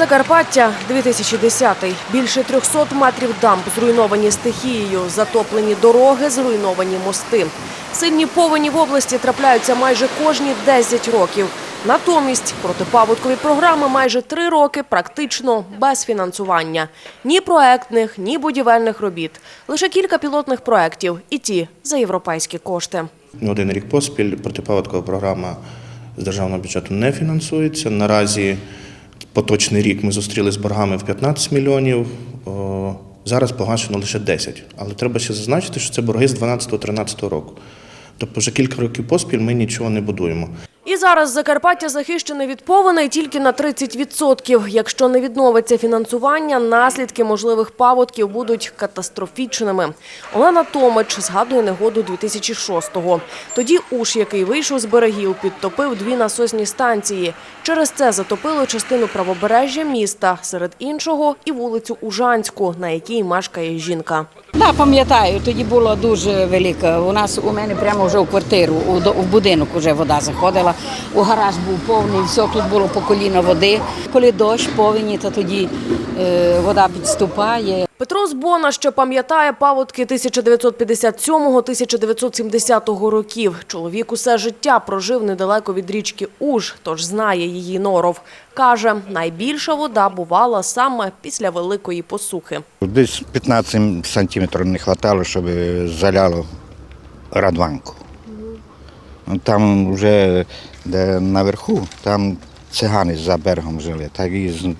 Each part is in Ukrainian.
Закарпаття 2010. Більше 300 метрів дамб зруйновані стихією, затоплені дороги, зруйновані мости. Сильні повені в області трапляються майже кожні 10 років. Натомість протипаводкові програми майже три роки практично без фінансування. Ні проектних, ні будівельних робіт. Лише кілька пілотних проєктів, і ті за європейські кошти. Один рік поспіль протипаводкова програма з державного бюджету не фінансується. Наразі поточний рік ми зустріли з боргами в 15 мільйонів. Зараз погашено лише 10. Але треба ще зазначити, що це борги з 12-13 року. Тобто вже кілька років поспіль ми нічого не будуємо. І зараз Закарпаття захищене від повеней тільки на 30%. Якщо не відновиться фінансування, наслідки можливих паводків будуть катастрофічними. Олена Томич згадує негоду 2006-го. Тоді уж, який вийшов з берегів, підтопив дві насосні станції. Через це затопило частину правобережжя міста, серед іншого і вулицю Ужанську, на якій мешкає жінка. Да, пам'ятаю, тоді було дуже велика. У нас у мене прямо вже в квартиру, у, будинок вже вода заходила. У гараж був повний, все тут було по коліна води. Коли дощ повені, то тоді е, вода підступає. Петро Збона ще пам'ятає паводки 1997-1970 років. Чоловік усе життя прожив недалеко від річки Уж, тож знає її норов. Каже, найбільша вода бувала саме після великої посухи. Десь 15 сантиметрів не вистачало, щоб заляло радванку. Ну, Там вже де наверху, там цигани за берегом жили, так і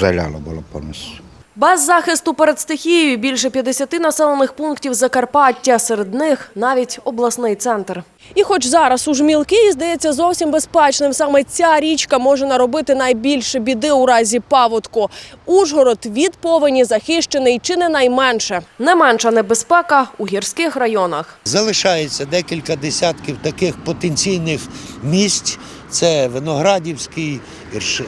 заляло було повністю. Без захисту перед стихією більше 50 населених пунктів Закарпаття, серед них навіть обласний центр. І хоч зараз у жмілки здається зовсім безпечним, саме ця річка може наробити найбільше біди у разі паводку. Ужгород від повені захищений чи не найменше. Не менша небезпека у гірських районах. Залишається декілька десятків таких потенційних місць. Це Виноградівський,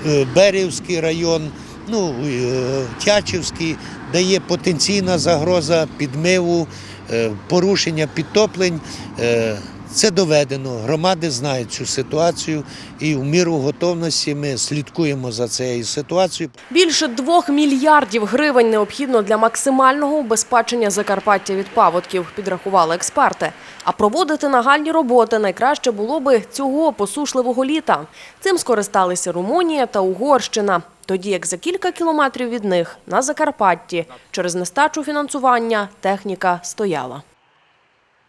е, Берівський район, ну, е, Тячівський, де є потенційна загроза підмиву, е, порушення підтоплень. Це доведено. Громади знають цю ситуацію, і в міру готовності ми слідкуємо за цією ситуацією. Більше двох мільярдів гривень необхідно для максимального убезпечення Закарпаття від паводків, підрахували експерти. А проводити нагальні роботи найкраще було би цього посушливого літа. Цим скористалися Румунія та Угорщина. Тоді як за кілька кілометрів від них на Закарпатті через нестачу фінансування техніка стояла.